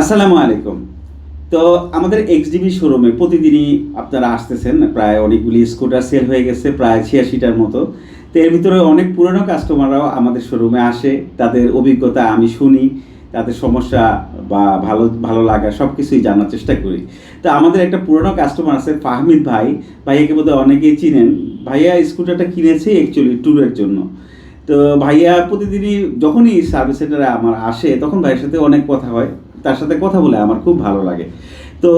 আসসালামু আলাইকুম। তো আমাদের এক্সডিবি শোরুমে প্রতিদিনই আপনারা আসতেছেন, প্রায় অনেকগুলি স্কুটার সেল হয়ে গেছে, প্রায় ছিয়াশিটার মতো। তো এর ভিতরে অনেক পুরনো কাস্টমাররাও আমাদের শোরুমে আসে। তাদের অভিজ্ঞতা আমি শুনি, তাদের সমস্যা বা ভালো ভালো লাগা সব কিছুই জানার চেষ্টা করি। তো আমাদের একটা পুরনো কাস্টমার আছে ফাহমিদ ভাই। ভাইয়াকে বোধহয় অনেকেই চিনেন। ভাইয়া স্কুটারটা কিনেছে অ্যাকচুয়ালি ট্যুরের জন্য। তো ভাইয়া প্রতিদিনই যখনই সার্ভিস সেন্টারে আমার আসে, তখন ভাইয়ের সাথে অনেক কথা হয়। তার সাথে কথা বলে আমার খুব ভালো লাগে। তো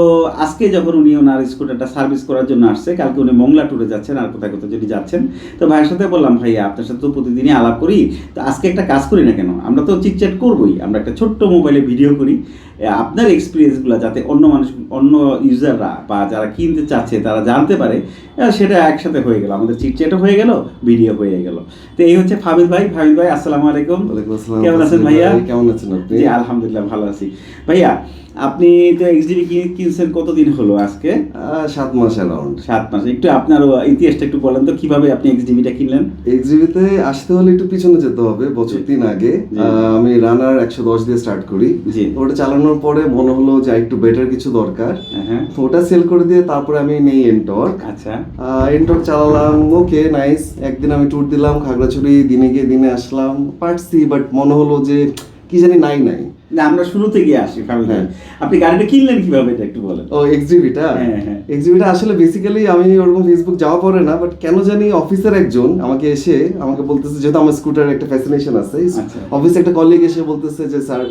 আজকে যখন উনি ওনার স্কুটারটা সার্ভিস করার জন্য আসছে কালকে উনি মংলা ট্যুরে যাচ্ছেন আর কোথায় কোথায় যদি যাচ্ছেন। তো ভাইয়ের সাথে বললাম ভাইয়া আপনার সাথে তো প্রতিদিনই আলাপ করি তো আজকে একটা কাজ করি না কেন? আমরা তো চিটচ্যাট করবোই আমরা একটা ছোট্ট মোবাইলে ভিডিও করি। আপনার এক্সপিরিয়েন্সগুলো যাতে অন্য মানুষ অন্য ইউজাররা বা যারা কিনতে চাচ্ছে তারা জানতে পারে সেটা একসাথে হয়ে গেল। আমাদের চিটচ্যাটও হয়ে গেল ভিডিও হয়ে গেল। তো এই হচ্ছে ফামিদ ভাই। ফামিদ ভাই আসসালামু আলাইকুম। কেমন আছেন ভাইয়া? কেমন আছেন আপনি? আলহামদুলিল্লাহ ভালো আছি। ভাইয়া আপনি তো এক্সডিবি কিনছেন কতদিন হলো আজকে? সাত মাস অ্যারাউন্ড সাত মাস। একটু আপনার ইতিহাসটা একটু বলেন তো কীভাবে আপনি এক্সডিবিটা কিনলেন? এক্সিবিতে আসতে হলে একটু পিছনে যেতে হবে বছর তিন আগে। আমি রানার একশো দশ দিয়ে স্টার্ট করি। ওটা চালানোর পরে মনে হলো যে একটু বেটার কিছু দরকার। হ্যাঁ ওটা সেল করে দিয়ে তারপরে আমি নেই এনটর্ক আচ্ছা। এনটর্ক চালালাম ওকে নাইস একদিন আমি ট্যুর দিলাম খাগড়াছড়ি দিনে গিয়ে দিনে আসলাম পারছি বাট মনে হলো যে কি জানি নাই নাই। না আমরা শুরুতে গিয়ে আসি ফ্যামিলি হ্যাঁ। আপনি গাড়িটা কিনলেন কীভাবে এটা একটু বলেন ও এক্সিবিটা হ্যাঁ, হ্যাঁ। এক্সিবিটা আসলে বেসিক্যালি আমি ওরকম ফেসবুক যাওয়া পড়ে না বাট কেন জানি অফিসের একজন আমাকে এসে আমাকে বলতেছে যেহেতু আমার স্কুটার একটা ফ্যাসিনেশন আছে আচ্ছা। অফিসে একটা কলিগ এসে বলতেছে যে স্যার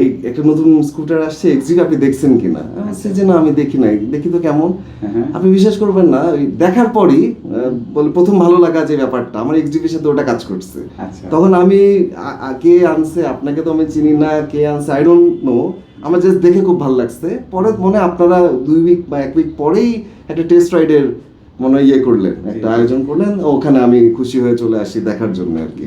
এই একটা নতুন স্কুটার আসছে আপনি দেখছেন কিনা? আমি বলছি যে না আমি দেখি নাই। দেখি তো কেমন? হ্যাঁ। আপনি বিশ্বাস করবেন না দেখার পরই বলে প্রথম ভালো লাগা যে ব্যাপারটা আমার এক্সিবির সাথে ওটা কাজ করছে। আচ্ছা। তখন আমি কে আনছে আপনাকে তো আমি চিনি না কে আনছে আই ডোন্ট নো আমার জাস্ট দেখে খুব ভালো লাগছে। পরে মনে হয় আপনারা দুই উইক বা এক উইক পরেই একটা টেস্ট রাইডের মনে হয় ইয়ে করলেন একটা আয়োজন করলেন ওখানে আমি খুশি হয়ে চলে আসি দেখার জন্য আর কি।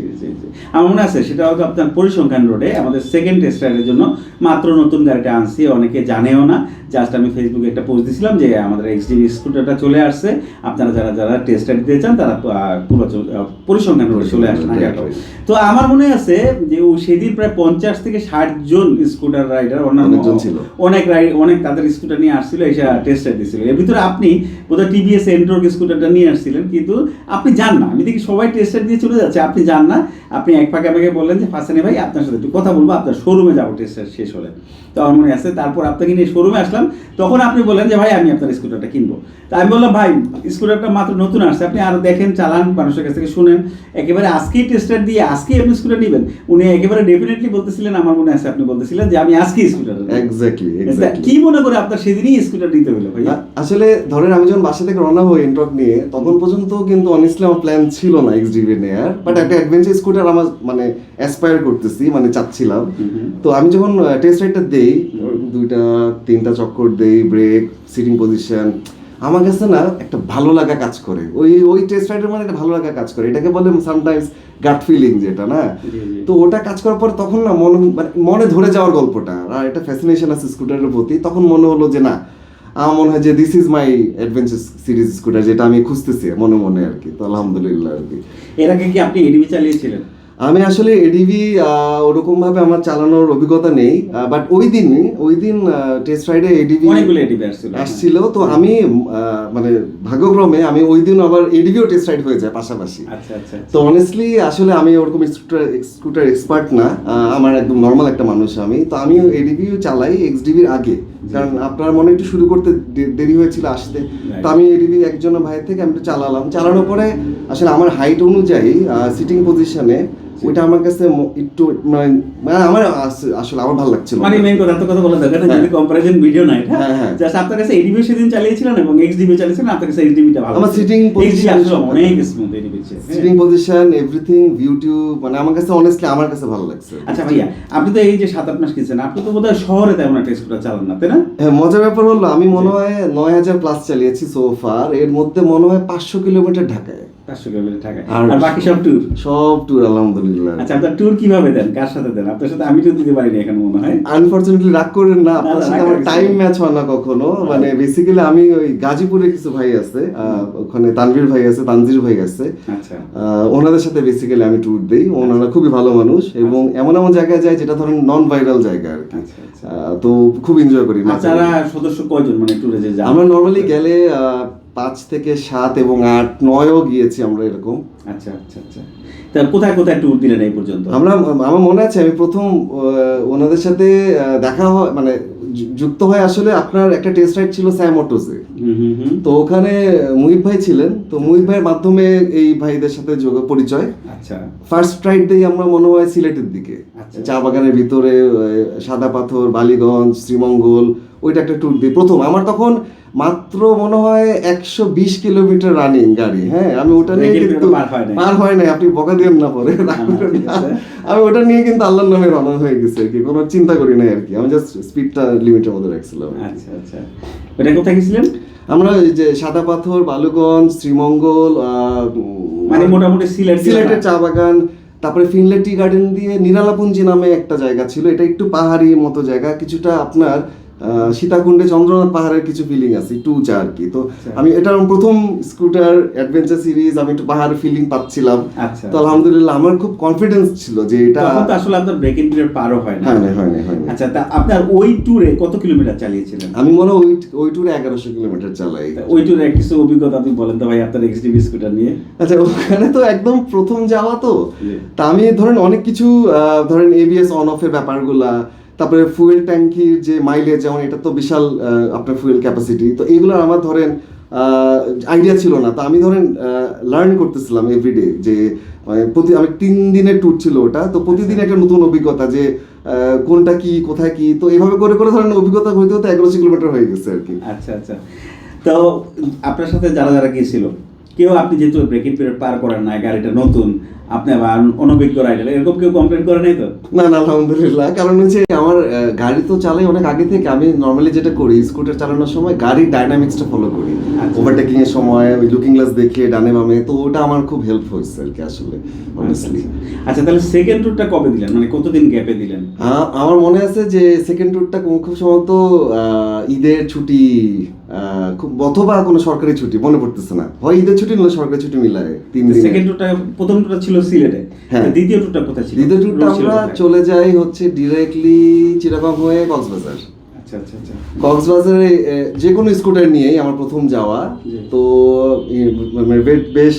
আমার মনে আছে সেটা হয়তো আপনার পরিসংখ্যান রোডে আমাদের সেকেন্ড টেস্ট রাইডের জন্য মাত্র নতুন গাড়িটা আনছি অনেকে জানেও না জাস্ট আমি ফেসবুকে একটা পোস্ট দিয়েছিলাম যে আমাদের এক্সডিবি স্কুটারটা চলে আসছে আপনারা যারা যারা টেস্ট রাইড দিতে চান তারা পুরো পরিসংখ্যান রোডে চলে আসেন। তো আমার মনে আছে যে ও সেদিন প্রায় পঞ্চাশ থেকে ষাট জন স্কুটার রাইডার অন্যান্য ছিল। অনেক রাইড অনেক তাদের স্কুটার নিয়ে আসছিল এসে টেস্ট রাইড দিয়েছিল এর ভিতরে আপনি বোধহয় টিভিএস এন্ট্রোক স্কুটারটা নিয়ে আসছিলেন কিন্তু আপনি যান না। আমি দেখি সবাই টেস্ট রাইড দিয়ে চলে যাচ্ছে আপনি যান না। আপনি এক ফাঁকে আমাকে বললেন যে ফাসানি ভাই আপনার সাথে একটু কথা বলব আপনার শোরুমে যাব টেস্ট রাইড শেষ হলে। তো আমার মনে আছে তারপর আপনাকে নিয়ে শোরুমে আসলাম। তখন আপনি বললেন যে ভাই আমি আপনার স্কুটারটা কিনবো। তা আমি বললাম ভাই স্কুটারটা মাত্র নতুন আসছে। আপনি আরও দেখেন চালান মানুষের কাছ থেকে শুনেন। একেবারে আজকেই টেস্ট দিয়ে আজকেই আপনি স্কুটার নেবেন। উনি একেবারে ডেফিনেটলি বলতেছিলেন আমার মনে আছে আপনি বলতেছিলেন যে আমি আজকেই স্কুটার এক্স্যাক্টলি কি মনে করে আপনার সেদিনই স্কুটার নিতে হলো ভাইয়া? আসলে ধরেন আমি যখন বাসা থেকে রওনা হই এন্টক নিয়ে তখন পর্যন্ত কিন্তু অনেস্টলি আমার প্ল্যান ছিল না এক্সডিবি নেয়ার বাট একটা অ্যাডভেঞ্চার স্কুটার আমার মানে অ্যাসপায়ার করতেছি মানে চাচ্ছিলাম। তো আমি যখন টেস্ট রাইডটা দেই দুইটা তিনটা চক্কর দেই ব্রেক সিটিং পজিশন আমার কাছে না একটা ভালো লাগা কাজ করে। ওই ওই টেস্ট রাইডের মানে একটা ভালো লাগা কাজ করে। এটাকে বলে সামটাইমস গাট ফিলিং যেটা না। তো ওটা কাজ করার পর তখন না মনে মানে মনে ধরে যাওয়ার গল্পটা আর একটা ফ্যাসিনেশন আছে স্কুটারের প্রতি তখন মনে হলো যে না আমার মনে হয় যে this is my adventure series scooter যেটা আমি খুঁজতেছি মনে মনে আর কি। তো আলহামদুলিল্লাহ আর কি। এর আগে কি আপনি এডিবি চালিয়েছিলেন? আমি আসলে এডিভি ওরকম ভাবে আমার চালানোর অভিজ্ঞতা নেই বাট ওই দিন ওই দিন টেস্ট রাইডে এডিভি অনেকগুলো এডিবি আসছিল। আসছিল। তো আমি মানে ভাগ্যক্রমে আমি ওই দিন আবার এডিভিও টেস্ট রাইড হয়ে যায় পাশাপাশি। আচ্ছা আচ্ছা তো অনেস্টলি আসলে আমি ওরকম স্কুটার স্কুটার এক্সপার্ট না আমার একদম নর্মাল একটা মানুষ আমি। তো আমি এডিভিও চালাই এক্সডিভির আগে। কারণ আপনার মনে একটু শুরু করতে দেরি হয়েছিল আসতে। তো আমি এডিভি একজন ভাইয়ের থেকে আমি একটু চালালাম। চালানোর পরে আসলে আমার হাইট অনুযায়ী সিটিং পজিশনে ওইটা আমার কাছে একটু মানে মানে আমার আসলে আমার ভালো লাগছিল। মানে মেইন কথা কথা বলা দরকার নেই, হ্যাঁ। যদি কম্পারিজন ভিডিও হ্যাঁ, হ্যাঁ। জাস্ট আপনার কাছে এডিবি সেদিন চালিয়েছিলেন এবং এক্সডিবি চালিয়েছিলেন আপনার কাছে এক্সডিবিটা ভালো আমার আসলে সব অনেক smooth ADB sitting position everything মানে আমার কাছে অনেস্টলি আমার কাছে ভালো লাগছে। আচ্ছা ভাইয়া আপনি তো এই যে সাত আট মাস কিনছেন আপনি তো বোধহয় শহরে তেমন একটা স্কুটার চালান না তাই না? হ্যাঁ মজার ব্যাপার হলো আমি মনে হয় নয় হাজার প্লাস চালিয়েছি সোফার এর মধ্যে মনে হয় পাঁচশো কিলোমিটার ঢাকায়। আর- আর বাকি সব ট্যুর সব ট্যুর আলহামদুলিল্লাহ। আচ্ছা আপনার ট্যুর কীভাবে দেন? কার সাথে দেন? আপনার সাথে আমি ট্যুর দিতে পারিনি এখন মনে হয়। আনফরচুনেটলি রাগ করেন না। না, আপনার সাথে আমার টাইম ম্যাচ হয় না কখনো। মানে বেসিক্যালি আমি ওই গাজীপুরে কিছু ভাই আছে ওখানে তানভীর ভাই আছে তানজির ভাই আছে। আচ্ছা। ওনাদের সাথে বেসিক্যালি আমি ট্যুর দিই। ওনারা খুবই ভালো মানুষ এবং এমন এমন জায়গায় যায় যেটা ধরেন নন ভাইরাল জায়গা আর কি। আচ্ছা, আচ্ছা। তো খুব এনজয় করি আপনারা সদস্য কয়জন মানে ট্যুরে যে আমরা নর্মালি গেলে আহ, পাঁচ থেকে সাত এবং আট নয়ও গিয়েছি আমরা এরকম। আচ্ছা আচ্ছা আচ্ছা। তা কোথায় কোথায় ট্যুর দিলেন এই পর্যন্ত? আমরা আমার মনে আছে আমি প্রথম ওনাদের সাথে দেখা হয় মানে যুক্ত হয় আসলে আপনার একটা টেস্ট রাইড ছিল স্যাম অটোসে তো ওখানে মুহিব ভাই ছিলেন। তো মুহিব ভাইয়ের মাধ্যমে এই ভাইদের সাথে যোগ পরিচয়। আচ্ছা। ফার্স্ট রাইড দিই আমরা মনে হয় সিলেটের দিকে। আচ্ছা। চা বাগানের ভিতরে সাদা পাথর বালিগঞ্জ শ্রীমঙ্গল ওইটা একটা ট্যুর দিই প্রথম আমার তখন মাত্র মনে হয় একশো বিশ কিলোমিটার রানিং গাড়ি হ্যাঁ? আমি ওটা নিয়ে কিন্তু পার হয় নাই। আপনি বকা দিয়েন না পরে। আমি ওটা নিয়ে কিন্তু আল্লাহর নামে রওনা হয়ে গেছে আর কি কোনো চিন্তা করি নাই আর কি। আমি জাস্ট স্পিডটা লিমিটের মধ্যে রাখছিলাম আচ্ছা আচ্ছা। ওটা কোথায় গেছিলেন? আমরা যে সাদা পাথর বালুগঞ্জ শ্রীমঙ্গল মানে মোটামুটি সিলেট সিলেটের চা বাগান তারপরে ফিনলে টি গার্ডেন দিয়ে নিরালাপুঞ্জি নামে একটা জায়গা ছিল। এটা একটু পাহাড়ি মতো জায়গা কিছুটা আপনার সীতাকুণ্ডে চন্দ্রনাথ পাহাড়ের কিছু ফিলিং আছে একটু উঁচা আর কি। তো আচ্ছা। আমি এটা প্রথম স্কুটার অ্যাডভেঞ্চার সিরিজ আমি একটু পাহাড় ফিলিং পাচ্ছিলাম। আচ্ছা। তো আলহামদুলিল্লাহ আমার খুব কনফিডেন্স ছিল যে এটা আসলে আপনার ব্রেক ইন পিরিয়ড পারও হয় না। হয় হয় না হয় আচ্ছা তা আপনার ওই ট্যুরে কত কিলোমিটার চালিয়েছিলেন? আমি মনে ওই ওই ট্যুরে এগারোশো কিলোমিটার চালাই। ওই ট্যুরে কিছু অভিজ্ঞতা আপনি বলেন তো ভাই আপনার এক্সডিবি স্কুটার নিয়ে। আচ্ছা ওখানে তো একদম প্রথম যাওয়া তো। তা আমি ধরেন অনেক কিছু ধরেন এবিএস অন অফের ব্যাপারগুলা তারপরে ফুয়েল ট্যাঙ্কির যে মাইলেজ যেমন এটা তো বিশাল আপনার ফুয়েল ক্যাপাসিটি তো এইগুলো আমার ধরেন আইডিয়া ছিল না। তো আমি ধরেন লার্ন করতেছিলাম এভরিডে যে মানে প্রতি আমি তিন দিনের ট্যুর ছিল ওটা। তো প্রতিদিন একটা নতুন অভিজ্ঞতা যে কোনটা কি কোথায় কি। তো এইভাবে করে করে ধরেন অভিজ্ঞতা হইতে হতে এগারোশো কিলোমিটার হয়ে গেছে আর কি। আচ্ছা আচ্ছা। তো আপনার সাথে যারা যারা গিয়েছিল কেউ আপনি যেহেতু ব্রেক পিরিয়ড পার করেন না গাড়িটা নতুন আপনি আবার অনভিজ্ঞ রাইডার এরকম কেউ কমপ্লেন করে নাই তো? না না আলহামদুলিল্লাহ। কারণ হচ্ছে আমার আহ, গাড়ি তো চালাই অনেক আগে থেকে। আমি নর্মালি যেটা করি স্কুটার চালানোর সময় গাড়ির ডাইনামিক্সটা ফলো করি। আচ্ছা। ওভারটেকিং এর সময় ওই লুকিং গ্লাস দেখে ডানে বামে তো ওটা আমার খুব হেল্প হয়েছে আর কি আসলে অনেস্টলি আচ্ছা তাহলে সেকেন্ড ট্যুরটা কবে দিলেন? মানে কতদিন গ্যাপে দিলেন? আমার মনে আছে যে সেকেন্ড ট্যুরটা খুব সম্ভবত ঈদের ছুটি খুব অথবা কোনো সরকারি ছুটি মনে পড়তেছে না। হয় ঈদের ছুটি নয় সরকারি ছুটি মিলায় তিন দিন সেকেন্ড ট্যুরটা প্রথম ট্যুরটা ছিল সিলেটে। হ্যাঁ। দ্বিতীয় ট্যুরটা কোথায় ছিল? দ্বিতীয় ট্যুরটা আমরা চলে যাই হচ্ছে ডিরেক্টলি চিটাগং হয়ে কক্সবাজার। আচ্ছা আচ্ছা আচ্ছা। কক্সবাজারে যে কোনো স্কুটার নিয়েই আমার প্রথম যাওয়া। তো মানে বেশ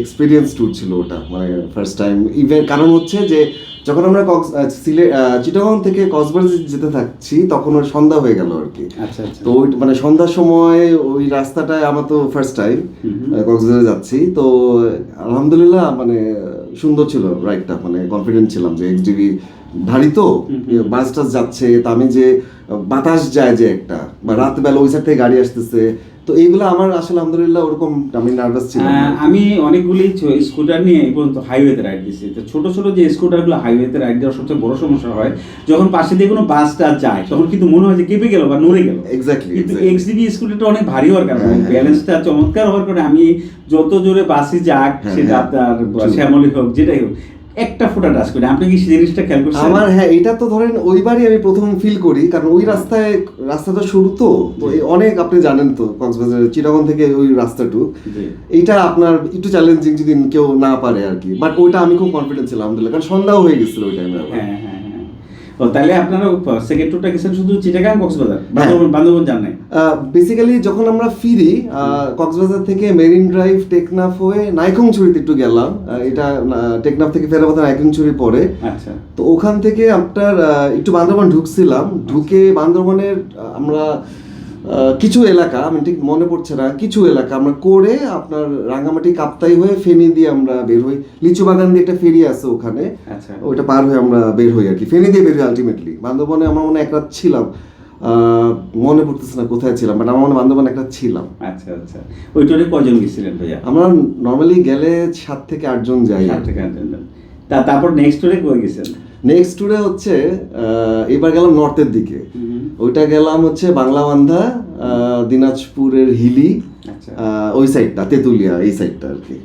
এক্সপিরিয়েন্স ট্যুর ছিল ওটা মানে ফার্স্ট টাইম ইভেন কারণ হচ্ছে যে যখন আমরা কক্স সিলে চিটাগং থেকে কক্সবাজার যেতে থাকছি তখন ওর সন্ধ্যা হয়ে গেল আর কি। তো ওই মানে সন্ধ্যার সময় ওই রাস্তাটায় আমার তো ফার্স্ট টাইম। কক্সবাজারে যাচ্ছি। তো আলহামদুলিল্লাহ মানে সুন্দর ছিল রাইডটা মানে কনফিডেন্ট ছিলাম যে এক্সডিবি ভারী তো হুম হুম। বাস টাস যাচ্ছে তা আমি যে বাতাস যায় যে একটা বা রাত বেলা ওই সাইড থেকে গাড়ি আসতেছে তো এইগুলো আমার আসলে আলহামদুলিল্লাহ ওরকম আমি নার্ভাস ছিলাম আমি অনেকগুলি স্কুটার নিয়ে এই পর্যন্ত হাইওয়েতে রাইড দিয়েছি তো ছোট ছোট যে স্কুটারগুলো হাইওয়েতে রাইড দেওয়ার সবচেয়ে বড় সমস্যা হয় যখন পাশে দিয়ে কোনো বাসটা যায় তখন কিন্তু মনে হয় যে কেঁপে গেল বা নড়ে গেল Exactly, কিন্তু স্কুটারটা অনেক ভারী হওয়ার কারণে হ্যাঁ, হ্যাঁ। ব্যালেন্সটা চমৎকার হওয়ার কারণে আমি যত জোরে বাসে যাক হ্যাঁ, সেটা হ্যাঁ। আপনার শ্যামলি হোক যেটাই হোক একটা ফোটা টাচ করি। আপনি কি সেই জিনিসটা খেয়াল করছেন? আমার হ্যাঁ এটা তো ধরেন ওইবারই আমি প্রথম ফিল করি কারণ ওই রাস্তায় রাস্তাটা শুরু তো অনেক আপনি জানেন তো কক্সবাজার চিটাগন থেকে ওই রাস্তাটুক এটা এইটা আপনার একটু চ্যালেঞ্জিং যদি কেউ না পারে আর কি। বাট ওইটা আমি খুব কনফিডেন্ট ছিলাম আলহামদুলিল্লাহ কারণ সন্ধ্যাও হয়ে গেছিল ওই টাইমে হ্যাঁ হ্যাঁ। ও তাহলে আপনারা সেকেন্ড গেছেন শুধু চিটাগাং কক্সবাজার? হ্যাঁ। বান্দরবন যান নাই? বেসিক্যালি যখন আমরা ফিরি কক্সবাজার থেকে মেরিন ড্রাইভ টেকনাফ হয়ে নাইকংছড়িতে একটু গেলাম। এটা টেকনাফ থেকে ফেরার পথে নাইকংছড়ি পরে আচ্ছা। তো ওখান থেকে আপনার একটু বান্দরবান ঢুকছিলাম। ঢুকে বান্দরবানের আমরা কিছু এলাকা আমি ঠিক মনে পড়ছে না কিছু এলাকা আমরা করে আপনার রাঙ্গামাটি কাপ্তাই হয়ে ফেনি দিয়ে আমরা বের হই। লিচু বাগান দিয়ে একটা ফেরি আছে ওখানে আচ্ছা। ওইটা পার হয়ে আমরা বের হই আর কি। ফেনি দিয়ে বের হই আলটিমেটলি বান্দরবনে আমার মনে এক রাত ছিলাম। মনে পড়তেছে না কোথায় ছিলাম বাট আমার মনে বান্দরবনে এক রাত ছিলাম। আচ্ছা আচ্ছা। ওই টুরে কজন গেছিলেন ভাইয়া? আমরা নর্মালি গেলে সাত থেকে আটজন যাই। সাত থেকে আটজন তা তারপর নেক্সট টুরে কই গেছেন? নেক্সট ট্যুরে হচ্ছে আহ, এবার গেলাম নর্থের দিকে। ওইটা গেলাম হচ্ছে বাংলা বান্ধা দিনাজপুরের হিলি আচ্ছা। ওই সাইডটা তেতুলিয়া এই সাইডটা আর কি।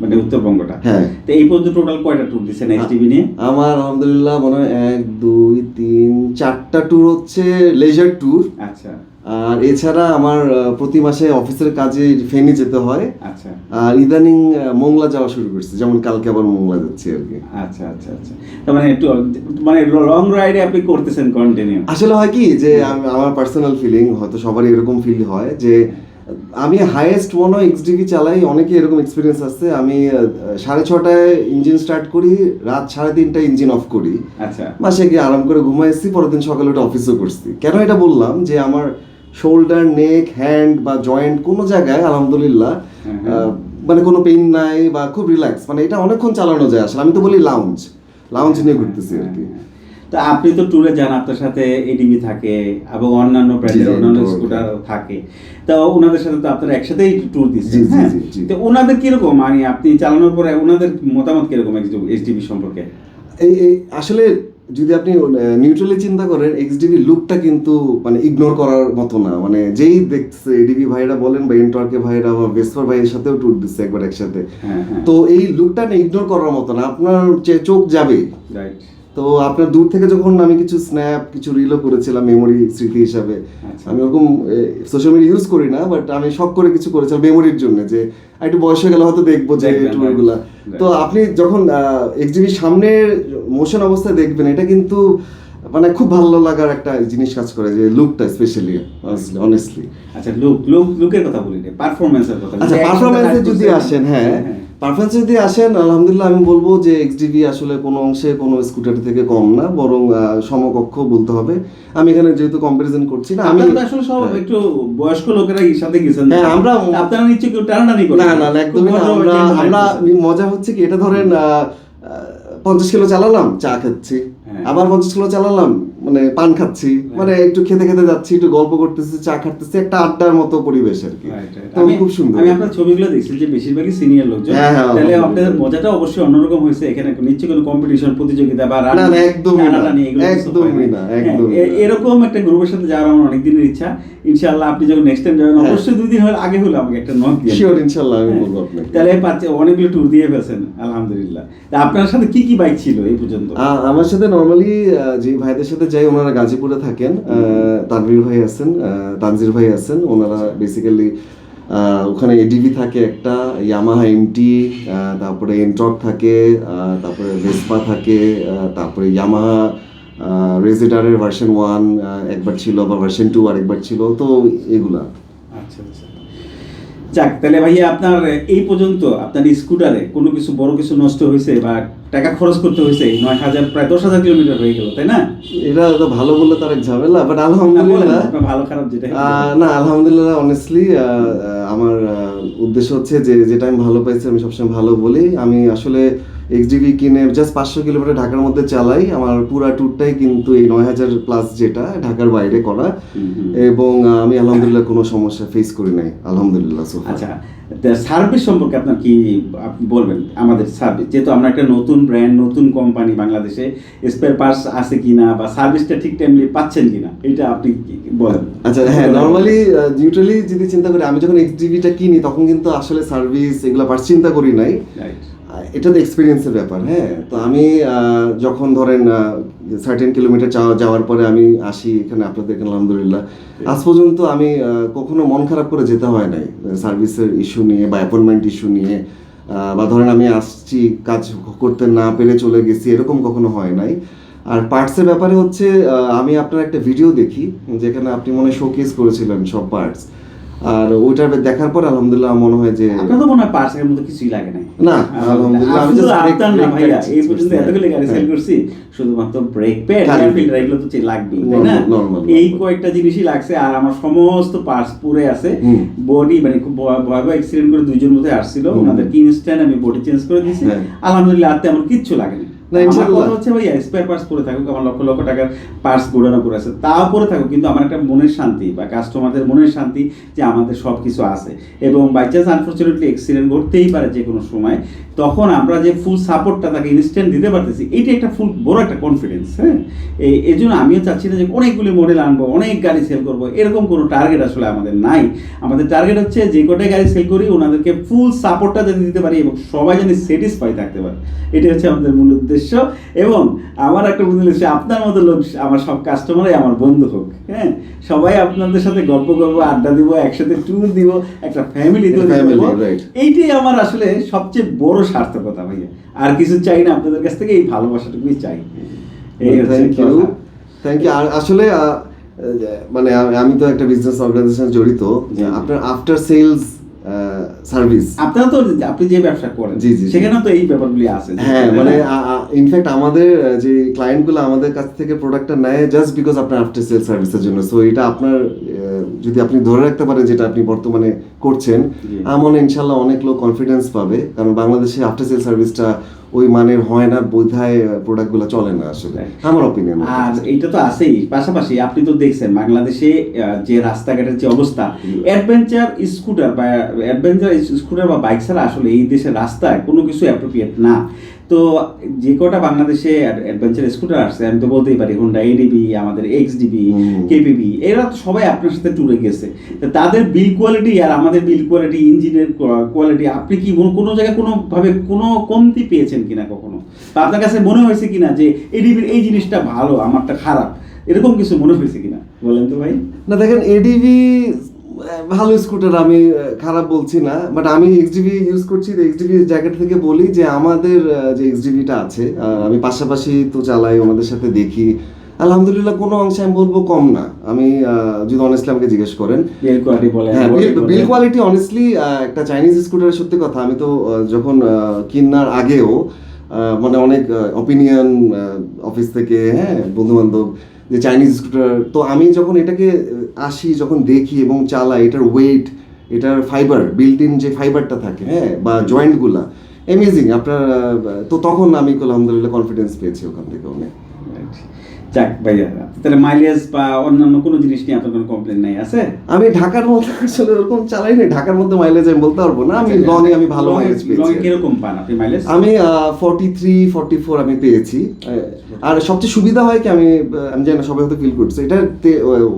মানে উত্তরবঙ্গটা? হ্যাঁ। তো এই পর্যন্ত টোটাল কয়টা ট্যুর দিচ্ছেন এইচডিবি নিয়ে? আমার আলহামদুলিল্লাহ মনে হয় এক দুই তিন চারটা ট্যুর হচ্ছে লেজার ট্যুর আচ্ছা। আর এছাড়া আমার প্রতি মাসে অফিসের কাজে ফেনি যেতে হয়। আচ্ছা। আর ইদানিং মোংলা যাওয়া শুরু করছে যেমন কালকে আবার মোংলা যাচ্ছি আর কি। আচ্ছা আচ্ছা আচ্ছা। মানে একটু মানে লং রাইডে আপনি করতেছেন কন্টিনিউ আসলে হয় কি যে আমার পার্সোনাল ফিলিং হয়তো সবারই এরকম ফিল হয় যে আমি হাইয়েস্ট মনে হয় এক্সডিভি চালাই অনেকে এরকম এক্সপিরিয়েন্স আছে। আমি সাড়ে ছটায় ইঞ্জিন স্টার্ট করি রাত সাড়ে তিনটায় ইঞ্জিন অফ করি। আচ্ছা। মাসে গিয়ে আরাম করে ঘুমাই এসেছি পরের দিন সকালে উঠে অফিসও করছি। কেন এটা বললাম যে আমার শোল্ডার নেক হ্যান্ড বা জয়েন্ট কোনো জায়গায় আলহামদুলিল্লাহ আহ, মানে কোনো পেইন নাই বা খুব রিল্যাক্স মানে এটা অনেকক্ষণ চালানো যায় আসলে। আমি তো বলি লাউঞ্জ লাউঞ্জ নিয়ে ঘুরতেছি আর কি। তো আপনি তো ট্যুরে যান আপনার সাথে এডিবি থাকে এবং অন্যান্য ব্র্যান্ডের অন্যান্য স্কুটার থাকে। তো ওনাদের সাথে তো আপনারা একসাথেই ট্যুর দিচ্ছেন হ্যাঁ। তো ওনাদের কীরকম? মানে আপনি চালানোর পরে ওনাদের মতামত কীরকম এইচডিবি সম্পর্কে? এই আসলে যদি আপনি নিউট্রালি চিন্তা করেন এক্সডিবি লুকটা কিন্তু মানে ইগনোর করার মতো না। মানে যেই দেখছে এডিবি ভাইরা বলেন বা এন্টর্কে ভাইরা বা বেসপার ভাইয়ের সাথেও ট্যুর দিচ্ছে একবার একসাথে। হ্যাঁ হ্যাঁ। তো এই লুকটা না ইগনোর করার মতো না। আপনার চোখ যাবে। রাইট তো আপনার দূর থেকে যখন আমি কিছু স্ন্যাপ কিছু রিলও করেছিলাম মেমোরি স্মৃতি হিসাবে আচ্ছা। আমি ওরকম সোশ্যাল মিডিয়া ইউজ করি না বাট আমি শখ করে কিছু করেছিলাম মেমোরির জন্য যে একটু বয়স হয়ে গেলে হয়তো দেখব যে right. তো আপনি যখন এক্সিবির সামনে মোশন অবস্থায় দেখবেন এটা কিন্তু মানে খুব ভালো লাগার একটা জিনিস কাজ করে যে লুকটা স্পেশালি অনেস্টলি আচ্ছা লুক লুক লুকের কথা বলি পারফরম্যান্সের কথা আচ্ছা পারফরম্যান্সে যদি আসেন হ্যাঁ হ্যাঁ। পারফরমেন্সে যদি আসেন আলহামদুলিল্লাহ আমি বলব যে এক্সডিভি আসলে কোনো অংশে কোনো স্কুটার থেকে কম না বরং সমকক্ষ বলতে হবে। আমি এখানে যেহেতু কম্পারিজন করছি না আমি আসলে সব হ্যাঁ। একটু বয়স্ক লোকেরা এর সাথে গেছেন। হ্যাঁ, আমরা- আপনারা নিশ্চয়ই কেউ টানাটানি করেন। না না একদমই না। আমরা আমরা মজা হচ্ছে কি এটা ধরেন পঞ্চাশ কিলো চালালাম চা খাচ্ছি। হ্যাঁ। আবার পঞ্চাশ কিলো চালালাম মানে পান খাচ্ছি মানে একটু খেতে খেতে যাচ্ছি একটু গল্প করতেছি চা খাচ্ছি একটা আড্ডার মতো পরিবেশ আর কি। আমি- খুব সুন্দর। আমি আপনার ছবিগুলো দেখছি যে বেশিরভাগই সিনিয়র লোকজন। হ্যাঁ, হ্যাঁ, তাহলে আপনাদের মজাটা অবশ্যই অন্যরকম হয়েছে এখানে। নিশ্চয়ই কোনো কম্পিটিশন প্রতিযোগিতা বা না, না, একদমই না। একদমই হ্যাঁ। এরকম একটা গ্রুপের সাথে যাওয়ার আমার অনেক দিনের ইচ্ছা। ইনশাআল্লাহ আপনি যখন নেক্সট টাইম যাবেন হ্যাঁ। অবশ্যই দুই দিন হলে আগে হলো আমাকে একটা নক দিয়ে শিওর ইনশাল্লাহ আমি বলব আপনাকে। তাহলে পাচ্ছে অনেকগুলো ট্যুর দিয়ে ফেলছেন আলহামদুলিল্লাহ। তা আপনার সাথে কি কি বাইক ছিল এই পর্যন্ত? আমার সাথে নর্মালি যে ভাইদের সাথে যাই ওনারা গাজীপুরে থাকেন তানভীর ভাই আছেন তানজির ভাই আছেন। ওনারা বেসিক্যালি ওখানে এডিভি থাকে একটা ইয়ামাহা এমটি তারপরে এনট্রক থাকে তারপরে ভেসপা থাকে তারপরে ইয়ামাহা রেজিডারের ভার্সন ওয়ান একবার ছিল আবার ভার্সন টু আরেকবার ছিল, তো এগুলা। আচ্ছা আচ্ছা। যাক তাহলে ভাইয়া আপনার এই পর্যন্ত আপনার স্কুটারে কোনো কিছু বড় কিছু নষ্ট হয়েছে বা টাকা খরচ করতে হয়েছে নয় হাজার প্রায় দশ হাজার কিলোমিটার হয়ে গেল তাই না? এটা তো ভালো বললে তার এক ঝামেলা বাট আলহামদুলিল্লাহ ভালো খারাপ যেটা। না আলহামদুলিল্লাহ অনেস্টলি আমার উদ্দেশ্য হচ্ছে যে যেটা আমি ভালো পাইছি আমি সবসময় ভালো বলি। আমি আসলে এক্সডিবি কিনে জাস্ট পাঁচশো কিলোমিটার ঢাকার মধ্যে চালাই। আমার পুরা ট্যুরটাই কিন্তু এই নয় হাজার প্লাস যেটা ঢাকার বাইরে করা। এবং আমি আলহামদুলিল্লাহ কোনো সমস্যা ফেস করি নাই। আলহামদুলিল্লাহ। আচ্ছা সার্ভিস সম্পর্কে আপনার কি আপনি বলবেন আমাদের সার্ভিস যেহেতু আমরা একটা নতুন ব্র্যান্ড নতুন কোম্পানি বাংলাদেশে স্পেয়ার পার্টস আছে কিনা বা সার্ভিসটা ঠিক টাইমলি পাচ্ছেন কিনা এটা আপনি কি বলেন? আচ্ছা হ্যাঁ নর্মালি নিউট্রালি যদি চিন্তা করি আমি যখন এক্সডিবিটা কিনি তখন কিন্তু আসলে সার্ভিস এগুলো চিন্তা করি নাই। রাইট এটা তো এক্সপিরিয়েন্সের ব্যাপার হ্যাঁ। তো আমি যখন ধরেন সার্টেন কিলোমিটার যাওয়ার পরে আমি আসি এখানে আপনাদের এখানে আলহামদুলিল্লাহ। আজ পর্যন্ত আমি কখনো মন খারাপ করে যেতে হয় নাই সার্ভিসের ইস্যু নিয়ে বা অ্যাপয়েন্টমেন্ট ইস্যু নিয়ে। বা ধরেন আমি আসছি কাজ করতে না পেরে চলে গেছি এরকম কখনো হয় নাই। আর পার্টসের ব্যাপারে হচ্ছে আমি আপনার একটা ভিডিও দেখি যেখানে আপনি মনে শোকেস করেছিলেন সব পার্টস আর ওইটা দেখার পর আলহামদুলিল্লাহ মনে হয় যে আপনার তো মনে হয় মধ্যে কিছুই লাগে নাই। না, আলহামদুলিল্লাহ, আমি আপনার না ভাইয়া এই পর্যন্ত এতগুলো গাড়ি হ্যাঁ। সেল করছি শুধুমাত্র ব্রেক প্যাড ফিল্টার এগুলো তো লাগবেই তাই না? এই কয়েকটা জিনিসই লাগছে আর আমার সমস্ত পার্টস পুরে আছে। বডি মানে খুব ভয়- ভয়াবহ অ্যাক্সিডেন্ট করে দুইজন মধ্যে আসছিল। ওনাদের ইনস্ট্যান্ট আমি বডি চেঞ্জ করে দিয়েছি। হ্যাঁ। আলহামদুলিল্লাহ আর তেমন কিচ্ছু লাগে না, আমার। কথা হচ্ছে ভাইয়া স্পেয়ার পার্টস পরে থাকুক আমার লক্ষ লক্ষ টাকার পার্টস গোডানো করে আছে। তাও পরে থাকুক কিন্তু আমার একটা মনের শান্তি বা কাস্টমারদের মনের শান্তি যে আমাদের সব কিছু আছে। এবং বাই চান্স আনফর্চুনেটলি অ্যাক্সিডেন্ট ঘটতেই পারে যে কোনো সময়। তখন আমরা যে ফুল সাপোর্টটা তাকে ইনস্ট্যান্ট দিতে পারতেছি এইটা একটা ফুল বড় একটা কনফিডেন্স হ্যাঁ? এই জন্য আমিও চাচ্ছি না যে অনেকগুলি মডেল আনব অনেক গাড়ি সেল করব এরকম কোনো টার্গেট আসলে আমাদের নাই। আমাদের টার্গেট হচ্ছে যে কটাই গাড়ি সেল করি ওনাদেরকে ফুল সাপোর্টটা যাতে দিতে পারি এবং সবাই যেন স্যাটিসফাই থাকতে পারে। এটাই হচ্ছে আমাদের মূল উদ্দেশ্য। এবং আমার একটা উদ্দেশ্য আপনার মতো লোক আমার সব কাস্টমারই আমার বন্ধু হোক হ্যাঁ? সবাই আপনাদের সাথে গল্প করব আড্ডা দিব একসাথে ট্যুর দিব একটা ফ্যামিলি এইটাই আমার আসলে সবচেয়ে বড় সার্থকতা ভাইয়া। আর কিছু চাই না আপনাদের কাছ থেকে এই ভালোবাসাটুকুই চাই। এই থ্যাংক ইউ থ্যাংক ইউ আসলে মানে আমি- তো একটা বিজনেস অর্গানাইজেশন জড়িত। আপনার আফটার সেলস সার্ভিস আপনারা তো আপনি যে ব্যবসা করেন জি, জি, সেখানে তো এই ব্যাপারগুলি আছে। হ্যাঁ মানে ইনফ্যাক্ট আমাদের যে ক্লায়েন্টগুলো আমাদের কাছ থেকে প্রোডাক্টটা নেয় জাস্ট বিকজ আপনার আফটার সেল সার্ভিসের জন্য। সো এটা আপনার যদি আপনি ধরে রাখতে পারেন যেটা আপনি বর্তমানে করছেন। আমার ইনশাল্লাহ অনেক লোক কনফিডেন্স পাবে। কারণ বাংলাদেশে আফটার সেল সার্ভিসটা ওই মানের হয় না বোধহয় প্রোডাক্টগুলো চলে না আসলে আমার অপিনিয়ন আর এইটা তো আছেই পাশাপাশি আপনি তো দেখছেন বাংলাদেশে যে রাস্তাঘাটের যে অবস্থা অ্যাডভেঞ্চার স্কুটার বা অ্যাডভেঞ্চার স্কুটার বা বাইক ছাড়া আসলে এই দেশের রাস্তায় কোনো কিছু অ্যাপ্রোপ্রিয়েট না। তো যে কটা বাংলাদেশে অ্যাডভেঞ্চার স্কুটার আসছে আমি তো বলতেই পারি হোন্ডা এডিবি আমাদের এক্স ডিবি। কেপিবি এরা তো সবাই আপনার সাথে ট্যুরে গেছে। তাদের বিল কোয়ালিটি আর আমাদের বিল কোয়ালিটি ইঞ্জিনের কোয়ালিটি আপনি কি কোনো- কোনো জায়গায় কোনোভাবে কোনো কমতি পেয়েছেন? কিনা কখনো? বা আপনার কাছে মনে হয়েছে কিনা যে এডিবির এই জিনিসটা ভালো, আমারটা খারাপ? এরকম কিছু মনে হয়েছে কিনা? বলেন তো ভাই। না, দেখেন এডিবি ভালো স্কুটার আমি খারাপ বলছি না বাট আমি এক্সডিবি ইউজ করছি। এক্সডিবি জ্যাকেট থেকে বলি যে আমাদের যে এক্সডিবিটা আছে আমি পাশাপাশি তো চালাই, আমাদের সাথে দেখি। আলহামদুলিল্লাহ কোনো অংশে আমি বলব কম না। আমি যদি অনেস্টলি আমাকে জিজ্ঞেস করেন। বিল কোয়ালিটি বলেন হ্যাঁ বিল কোয়ালিটি অনেস্টলি একটা চাইনিজ স্কুটারের সত্যি কথা আমি তো যখন কিনার আগেও মানে অনেক অপিনিয়ন অফিস থেকে হ্যাঁ বন্ধু বান্ধব যে চাইনিজ স্কুটার তো আমি যখন এটাকে আসি যখন দেখি এবং চালাই এটার ওয়েট এটার ফাইবার বিল্ট ইন যে ফাইবারটা থাকে হ্যাঁ বা জয়েন্টগুলা অ্যামেজিং আপনার তো তখন আমি আলহামদুলিল্লাহ কনফিডেন্স পেয়েছি ওখান থেকে অনেক। যাক ভাইয়া তাহলে মাইলেজ বা অন্যান্য কোনো জিনিস নিয়ে আপনার কোনো কমপ্লেন নাই আছে? আমি ঢাকার মধ্যে আসলে ওরকম চালাই না ঢাকার মধ্যে মাইলেজ আমি বলতে পারব না আমি আচ্ছা, লং এ আমি ভালো মাইলেজ পেয়েছি। কীরকম পান আপনি মাইলেজ আমি ফর্টি থ্রি ফর্টি ফোর আমি পেয়েছি। আর সবচেয়ে সুবিধা হয় কি আমি আমি জানি না সবাই হয়তো ফিল করছে। এটা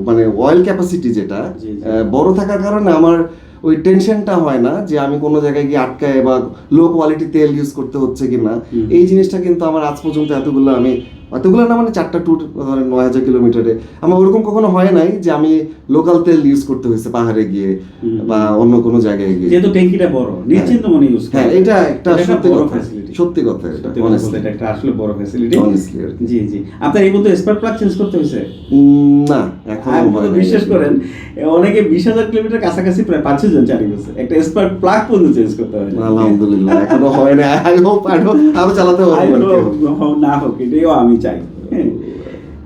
মানে অয়েল ক্যাপাসিটি যেটা বড় থাকার কারণে আমার ওই টেনশনটা হয় না যে আমি কোনো জায়গায় গিয়ে আটকায় বা লো কোয়ালিটি তেল ইউজ করতে হচ্ছে কিনা। এই জিনিসটা কিন্তু আমার আজ পর্যন্ত এতগুলো আমি এতগুলো না মানে চারটা ট্যুর ধরেন নয় হাজার কিলোমিটারে। আমার ওরকম কখনো হয় নাই যে আমি লোকাল তেল ইউজ করতে হয়েছে পাহাড়ে গিয়ে বা অন্য কোনো জায়গায় গিয়ে। যেহেতু ট্যাঙ্কিটা বড় নিশ্চিন্ত মনে ইউজ হ্যাঁ এটা একটা সত্যি কথা সত্যি কথা এটা। বলতে এটা একটা আসলে বড় ফ্যাসিলিটি আর কি। জি জি। আপনার এই মধ্যে স্পার্ক প্লাগ চেঞ্জ করতে হয়েছে? না এখন বিশ্বাস করেন অনেকে বিশ হাজার কিলোমিটার কাছাকাছি প্রায় পাঁচ জন চালিয়ে গেছে। একটা স্পার্ক প্লাগ পর্যন্ত চেঞ্জ করতে হয়। আলহামদুলিল্লাহ এখনও হয় না আই হোপ আমি চালাতে পারব আর না হোক এটাও আমি চাই হ্যাঁ।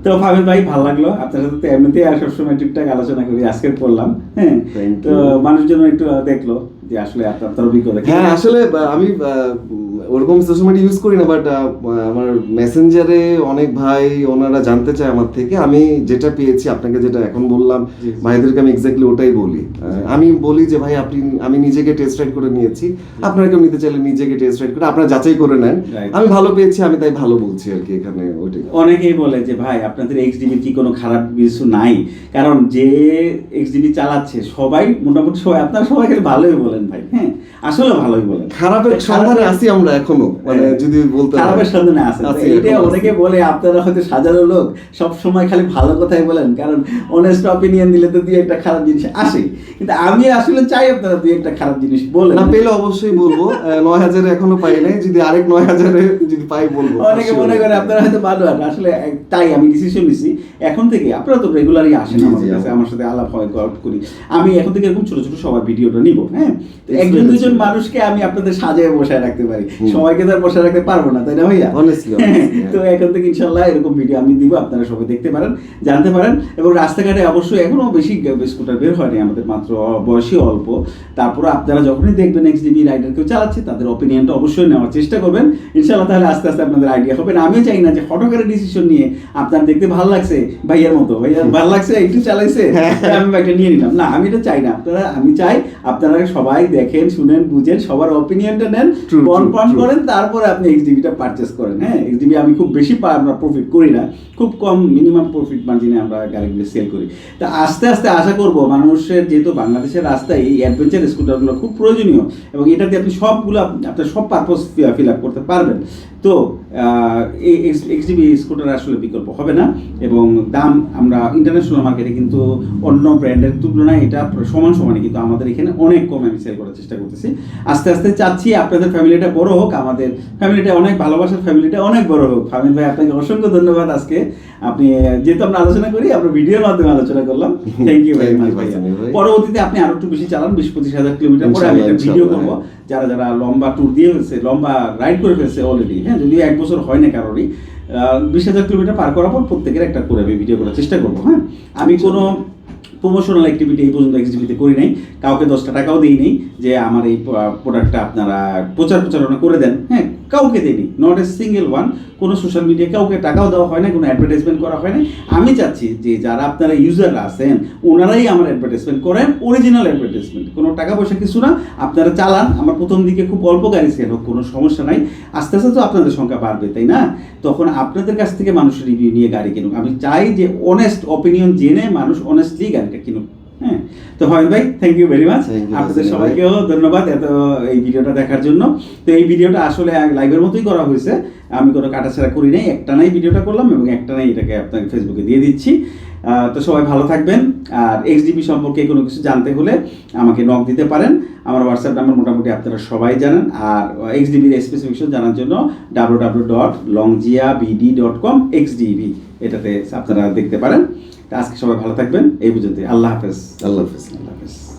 তো ফাভেদ ভাই ভালো লাগল। আপনার সাথে তো এমনিতেই আর সবসময় টুকটাক আলোচনা করি আজকে পড়লাম হ্যাঁ। তো মানুষজন একটু দেখল যে আসলে আপনার অভিজ্ঞতা হ্যাঁ আসলে আমি ওরকম সোশ্যাল মিডিয়া ইউজ করি না বাট আমার মেসেঞ্জারে অনেক ভাই ওনারা জানতে চায় আমার থেকে। আমি যেটা পেয়েছি আপনাকে যেটা এখন বললাম। ভাইদেরকে আমি এক্স্যাক্টলি ওটাই বলি। আমি বলি যে ভাই আপনি আমি নিজেকে টেস্ট রাইড করে নিয়েছি। আপনারা কেউ নিতে চাইলে নিজেকে টেস্ট রাইড করে আপনারা যাচাই করে নেন। আমি ভালো পেয়েছি আমি তাই ভালো বলছি আর কি এখানে ওইটাই। অনেকেই বলে যে ভাই আপনাদের এক্সডিবি কি কোনো খারাপ কিছু নাই? কারণ যে এক্স এক্সডিবি চালাচ্ছে সবাই মোটামুটি সবাই আপনারা সবাইকে ভালোই বলেন ভাই হ্যাঁ? আসলে ভালোই বলেন খারাপের সন্ধানে আছি আমরা এখনও মানে হ্যাঁ। যদি বলতে খারাপের সন্ধানে আছে। আছি, এটা অনেকে বলে আপনারা হয়তো সাজানো লোক সব সময় খালি ভালো কথাই বলেন কারণ অনেস্ট অপিনিয়ন দিলে তো দুই একটা খারাপ জিনিস আসে। কিন্তু আমি আসলে চাই আপনারা দুই একটা খারাপ জিনিস বলেন। না পেলে অবশ্যই বলব। নয় হাজারে এখনও পাই নাই যদি আরেক নয় হাজারে যদি পাই বলব অনেকে মনে করে আপনারা হয়তো ভালো আর আসলে তাই আমি ডিসিশন নিছি। এখন থেকে আপনারা তো রেগুলারই আসেন জি, কাছে আমার- আমার সাথে আলাপ হয় গল্প করি। আমি এখন থেকে এরকম ছোট ছোট সবার ভিডিওটা নিব হ্যাঁ? একজন দুজন নিবো। মানুষকে আমি আপনাদের সাজায় বসায় রাখতে পারি। সবাইকে তো বসায় রাখতে পারব না তাই না ভাইয়া? Honestly, তো এখন থেকে ইনশাল্লাহ এরকম ভিডিও আমি দিব আপনারা সবাই দেখতে পারেন জানতে পারেন। এবং রাস্তাঘাটে অবশ্যই এখনও বেশি স্কুটার বের হয়নি আমাদের মাত্র বয়সী অল্প। তারপরে আপনারা যখনই দেখবেন এক্স ডিবি রাইডার কেউ চালাচ্ছে তাদের অপিনিয়নটা অবশ্যই নেওয়ার চেষ্টা করবেন। ইনশাল্লাহ তাহলে আস্তে আস্তে আপনাদের আইডিয়া হবে। না আমিও চাই না যে হঠাৎ করে ডিসিশন নিয়ে আপনার দেখতে ভালো লাগছে ভাইয়ার মতো। ভাইয়ার ভালো লাগছে একটু চালাইছে তাই আমি একটা নিয়ে নিলাম। না আমি এটা চাই না। আপনারা আমি চাই আপনারা সবাই দেখেন শুনেন বুঝেন সবার অপিনিয়নটা নেন কনফার্ম করেন তারপরে আপনি এক্সডিবিটা পারচেস করেন হ্যাঁ? এক্সডিবি আমি খুব বেশি আমরা প্রফিট করি না খুব কম মিনিমাম প্রফিট মার্জিনে আমরা গাড়িগুলো সেল করি। তা আস্তে আস্তে আশা করব মানুষের যেহেতু বাংলাদেশের রাস্তায় এই অ্যাডভেঞ্চার স্কুটারগুলো খুব প্রয়োজনীয় এবং এটাতে আপনি সবগুলো আপনার সব পারপোজ ফিল আপ করতে পারবেন। তো এই এক্সডিবি স্কুটার আসলে বিকল্প হবে না এবং দাম আমরা ইন্টারন্যাশনাল মার্কেটে কিন্তু অন্য ব্র্যান্ডের তুলনায় এটা সমান সমানে কিন্তু আমাদের এখানে অনেক কমে আমি সেল করার চেষ্টা করতেছি। আস্তে আস্তে চাচ্ছি আপনাদের ফ্যামিলিটা বড় হোক আমাদের ফ্যামিলিটা অনেক ভালোবাসার ফ্যামিলিটা অনেক বড় হোক। ফামিদ ভাই আপনাকে অসংখ্য ধন্যবাদ আজকে। আপনি যেহেতু আমরা আলোচনা করি আমরা ভিডিওর মাধ্যমে আলোচনা করলাম। থ্যাংক ইউ ভেরি মাচ ভাই। পরবর্তীতে আপনি আরও একটু বেশি চালান বিশ পঁচিশ হাজার কিলোমিটার পরে আমি একটা ভিডিও করব। যারা যারা লম্বা ট্যুর দিয়ে ফেলছে লম্বা রাইড করে ফেলছে অলরেডি হ্যাঁ? যদিও এক বছর হয় না কারোরই বিশ হাজার কিলোমিটার পার করার পর প্রত্যেকের একটা করে আমি ভিডিও করার চেষ্টা করব হ্যাঁ? আমি কোনো প্রমোশনাল অ্যাক্টিভিটি এই পর্যন্ত এক্সিবিতে করি নাই কাউকে দশটা টাকাও দিই নেই যে আমার এই প্রোডাক্টটা আপনারা প্রচার প্রচারণা করে দেন হ্যাঁ? কাউকে দিইনি নট এ সিঙ্গেল ওয়ান কোনো সোশ্যাল মিডিয়া কাউকে টাকাও দেওয়া হয় না কোনো অ্যাডভার্টাইজমেন্ট করা হয় না আমি চাচ্ছি যে যারা আপনারা ইউজাররা আছেন, ওনারাই আমার অ্যাডভার্টাইজমেন্ট করেন অরিজিনাল অ্যাডভার্টাইজমেন্ট কোনো টাকা পয়সা কিছু না, আপনারা চালান। আমার প্রথম দিকে খুব অল্প গাড়ি সেল হোক, কোনো সমস্যা নাই। আস্তে আস্তে তো আপনাদের সংখ্যা বাড়বে, তাই না? তখন আপনাদের কাছ থেকে মানুষ রিভিউ নিয়ে গাড়ি কিনুক। আমি চাই যে অনেস্ট অপিনিয়ন জেনে মানুষ অনেস্টলি গাড়িটা কিনুক। হ্যাঁ তো হয় ভাই থ্যাংক ইউ ভেরি মাচ আপনাদের সবাইকেও ধন্যবাদ এত এই ভিডিওটা দেখার জন্য। তো এই ভিডিওটা আসলে লাইভের মতোই করা হয়েছে। আমি কোনো কাটাছাড়া করি নাই একটা নাই ভিডিওটা করলাম এবং একটা নাই এটাকে আপনাকে ফেসবুকে দিয়ে দিচ্ছি। তো সবাই ভালো থাকবেন। আর এক্সডিবি সম্পর্কে কোনো কিছু জানতে হলে আমাকে নক দিতে পারেন। আমার হোয়াটসঅ্যাপ নাম্বার মোটামুটি আপনারা সবাই জানেন। আর এক্সডিবির স্পেসিফিকেশন জানার জন্য W W dot Longjia BD dot com XDB এটাতে আপনারা দেখতে পারেন। আজকে সবাই ভালো থাকবেন। এই পর্যন্ত আল্লাহ হাফেজ। আল্লাহ হাফেজ। আল্লাহ হাফেজ।